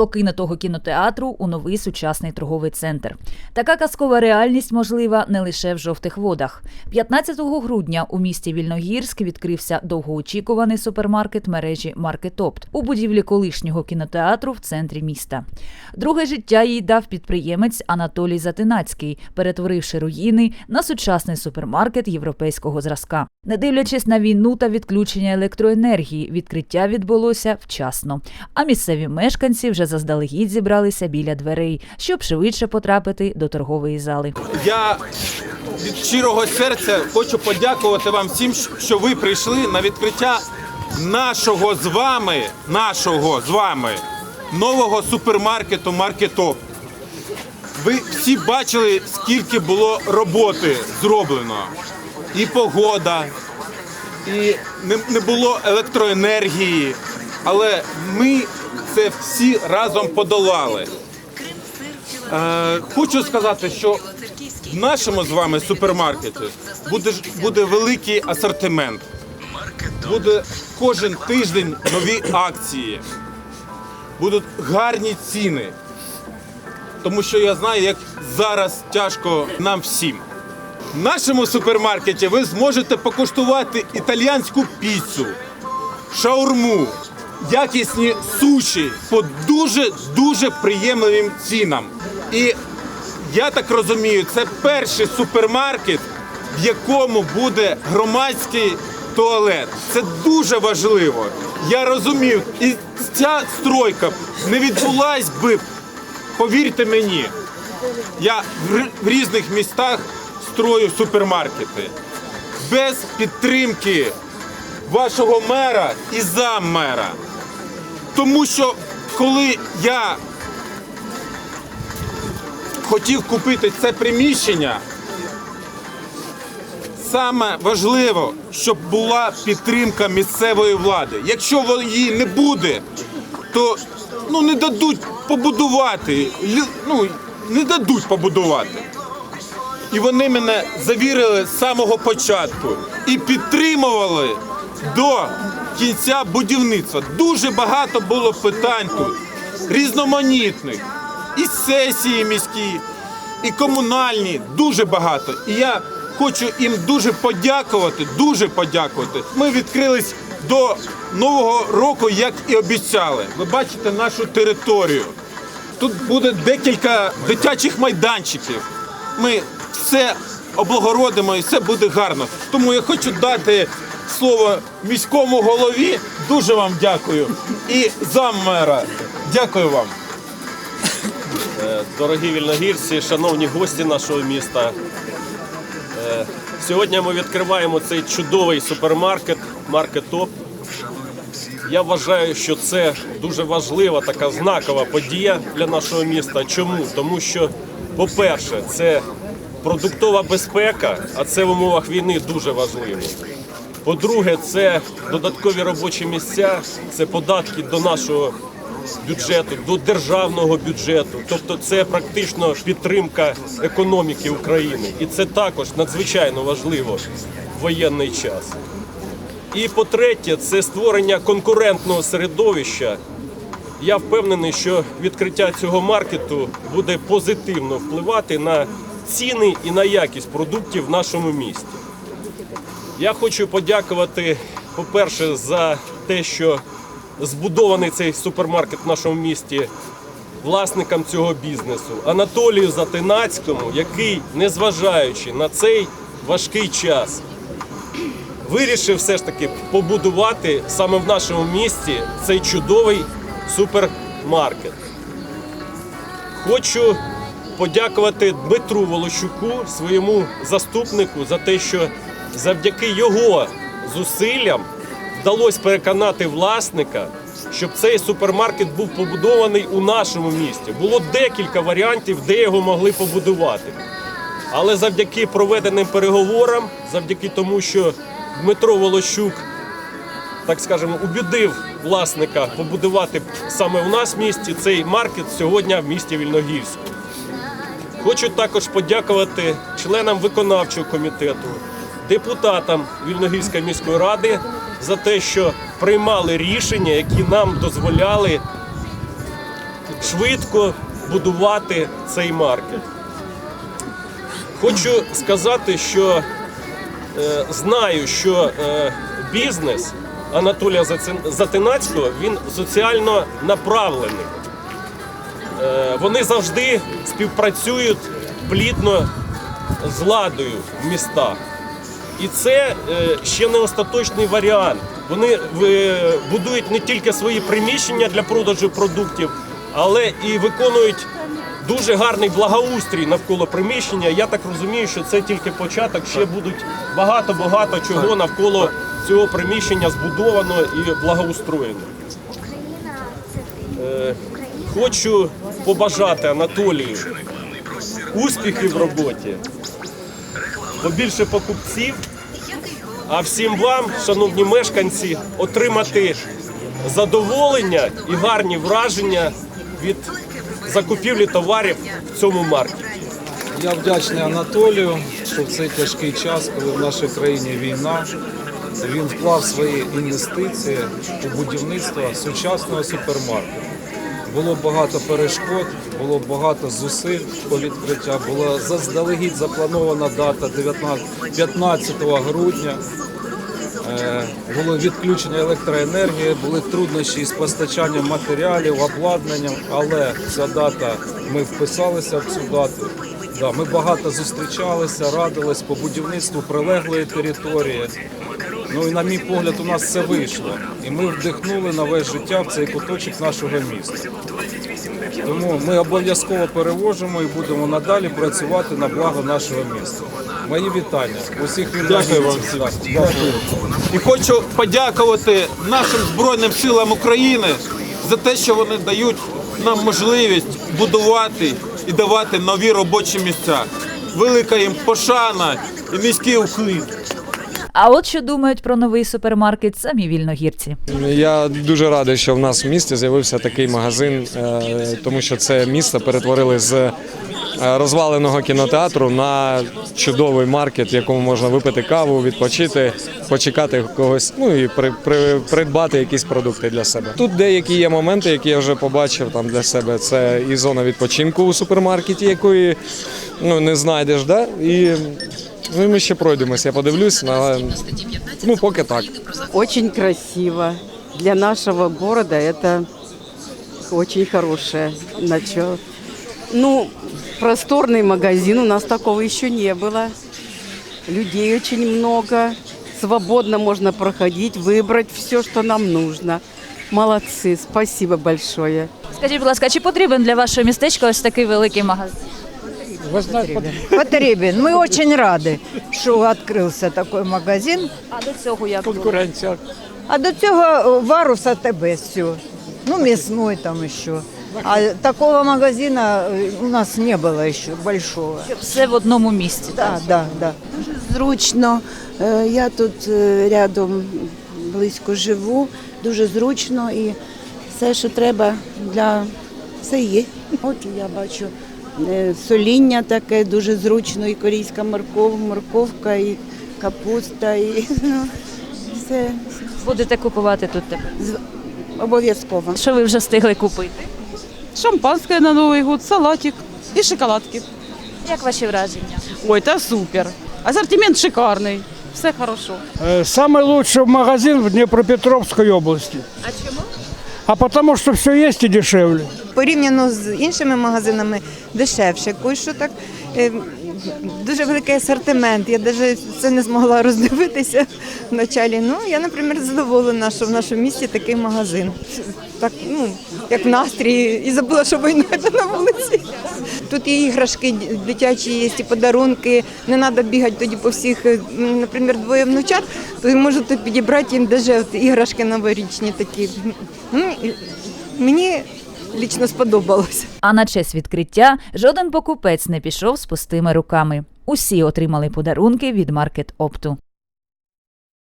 покинутого кінотеатру у новий сучасний торговий центр. Така казкова реальність можлива не лише в жовтих водах. 15 грудня у місті Вільногірськ відкрився довгоочікуваний супермаркет мережі Маркетопт у будівлі колишнього кінотеатру в центрі міста. Друге життя їй дав підприємець Анатолій Затинацький, перетворивши руїни на сучасний супермаркет європейського зразка. Не дивлячись на війну та відключення електроенергії, відкриття відбулося вчасно. А місцеві мешканці вже заздалегідь зібралися біля дверей, щоб швидше потрапити до торгової зали. Я від щирого серця хочу подякувати вам всім, що ви прийшли на відкриття нашого з вами, нашого з вами нового супермаркету Маркетоп. Ви всі бачили, скільки було роботи зроблено. І погода, і не, було електроенергії. Але ми це всі разом подолали. Е, хочу сказати, що в нашому з вами супермаркеті буде, буде великий асортимент. Буде кожен тиждень нові акції. Будуть гарні ціни. Тому що я знаю, як зараз тяжко нам всім. В нашому супермаркеті ви зможете покуштувати італіянську піцу, шаурму, якісні суші по дуже дуже приємним цінам. І я так розумію, це перший супермаркет, в якому буде громадський туалет. Це дуже важливо. Я розумію, і ця стройка не відбулась би, повірте мені. Я в різних містах строю супермаркети. Без підтримки вашого мера і заммера. Тому що коли я хотів купити це приміщення, саме важливо, щоб була підтримка місцевої влади. Якщо її не буде, то ну, не дадуть побудувати. Ну, не дадуть побудувати. І вони мене завірили з самого початку і підтримували до кінця будівництва. Дуже багато було питань тут, різноманітних. І сесії міські, і комунальні, дуже багато. І я хочу їм дуже подякувати, дуже подякувати. Ми відкрились до Нового року, як і обіцяли. Ви бачите нашу територію. Тут буде декілька дитячих майданчиків. Ми все облагородимо і все буде гарно. Тому я хочу дати слово міському голові. Дуже вам дякую. І заммера. Дякую вам. Дорогі вільногірці, шановні гості нашого міста. Е, Сьогодні ми відкриваємо цей чудовий супермаркет Маркетоп. Я вважаю, що це дуже важлива така знакова подія для нашого міста. Чому? Тому що, по-перше, це продуктова безпека, а це в умовах війни дуже важливо. По-друге, це додаткові робочі місця, це податки до нашого бюджету, до державного бюджету. Тобто це практично підтримка економіки України. І це також надзвичайно важливо в воєнний час. І по-третє, це створення конкурентного середовища. Я впевнений, що відкриття цього маркету буде позитивно впливати на ціни і на якість продуктів в нашому місті. Я хочу подякувати, по-перше, за те, що збудований цей супермаркет в нашому місті власникам цього бізнесу Анатолію Затинацькому, який, незважаючи на цей важкий час, вирішив все ж таки побудувати саме в нашому місті цей чудовий супермаркет. Хочу подякувати Дмитру Волощуку, своєму заступнику, за те, що завдяки його зусиллям вдалося переконати власника, щоб цей супермаркет був побудований у нашому місті. Було декілька варіантів, де його могли побудувати. Але завдяки проведеним переговорам, завдяки тому, що Дмитро Волощук, так скажемо, убідив власника побудувати саме в нас в місті цей маркет сьогодні в місті Вільногірську. Хочу також подякувати членам виконавчого комітету, депутатам Вільногірської міської ради за те, що приймали рішення, які нам дозволяли швидко будувати цей маркет. Хочу сказати, що е, знаю, що е, бізнес Анатолія Затинацького він соціально направлений. Е, вони завжди співпрацюють плідно з владою в містах. І це е, ще не остаточний варіант. Вони е, будують не тільки свої приміщення для продажу продуктів, але і виконують дуже гарний благоустрій навколо приміщення. Я так розумію, що це тільки початок. Ще будуть багато-багато чого навколо цього приміщення збудовано і благоустроєно. Е, Хочу побажати Анатолію успіхів в роботі, побільше покупців, а всім вам, шановні мешканці, отримати задоволення і гарні враження від закупівлі товарів в цьому маркеті. Я вдячний Анатолію, що в цей тяжкий час, коли в нашій країні війна, він вклав свої інвестиції у будівництво сучасного супермаркету. Було багато перешкод, було багато зусиль по відкриття. Була заздалегідь запланована дата 19 15 грудня. Е, Було відключення електроенергії, були труднощі з постачанням матеріалів, обладнанням, але ця дата, ми вписалися в цю дату. Да, ми багато зустрічалися, радились по будівництву прилеглої території. Ну і на мій погляд, у нас це вийшло. І ми вдихнули нове життя в цей куточок нашого міста. Тому ми обов'язково перевожимо і будемо надалі працювати на благо нашого міста. Мої вітання. Усіх Дякую вам всім. всім. І хочу подякувати нашим Збройним силам України за те, що вони дають нам можливість будувати і давати нові робочі місця. Велика їм пошана і низький уклін. А от що думають про новий супермаркет самі вільногірці. Я дуже радий, що в нас в місті з'явився такий магазин, е, тому що це місто перетворили з е, розваленого кінотеатру на чудовий маркет, в якому можна випити каву, відпочити, почекати когось, ну і при, при, придбати якісь продукти для себе. Тут деякі є моменти, які я вже побачив там для себе. Це і зона відпочинку у супермаркеті, якої ну не знайдеш, да? і ну, і ми ще пройдемось. Я подивлюсь, але ну поки так. Очень красиво. Для нашего города это очень хорошее начало. Ну, просторный магазин, у нас такого еще не было. Людей очень много. Свободно можно проходить, выбрать все, что нам нужно. Молодцы, спасибо большое. Скажіть, будь ласка, чи потрібен для вашого містечка ось такий великий магазин? Потребен. Мы очень рады, что открылся такой магазин. А до цього як було? А до цього варус АТБ все. Ну, мясной там еще. А такого магазина э, у нас не было еще большого. Все в одному місці. Да, да, да. зручно. Е, Я тут е, рядом близько живу, дуже зручно і все, що треба для все є. От я бачу е, соління таке дуже зручно, і корейська морков, морковка, і капуста, і ну, все Будете купувати тут тепер. з- обов'язково. Що ви вже встигли купити? шампанское на Новый год, салатик и шоколадки. Як ваші враження? Ой, это супер. Ассортимент шикарный. Все хорошо. Э, Самый лучший магазин в Днепропетровской области. А чому? А потому що все є і дешевле. порівняно з іншими магазинами дешевше. Кое-що так е, дуже великий асортимент. Я навіть це не змогла роздивитися вначалі. Ну я, наприклад, задоволена, що в нашому місті такий магазин. Так, ну як настрій, і забула, що війна на вулиці. Тут і іграшки дитячі є, і подарунки. Не треба бігати тоді по всіх, е, наприклад, двоє внучат, то можу тут підібрати їм навіть іграшки новорічні такі. Ну, мені лічно сподобалось. А на честь відкриття жоден покупець не пішов з пустими руками. Усі отримали подарунки від маркет Опту.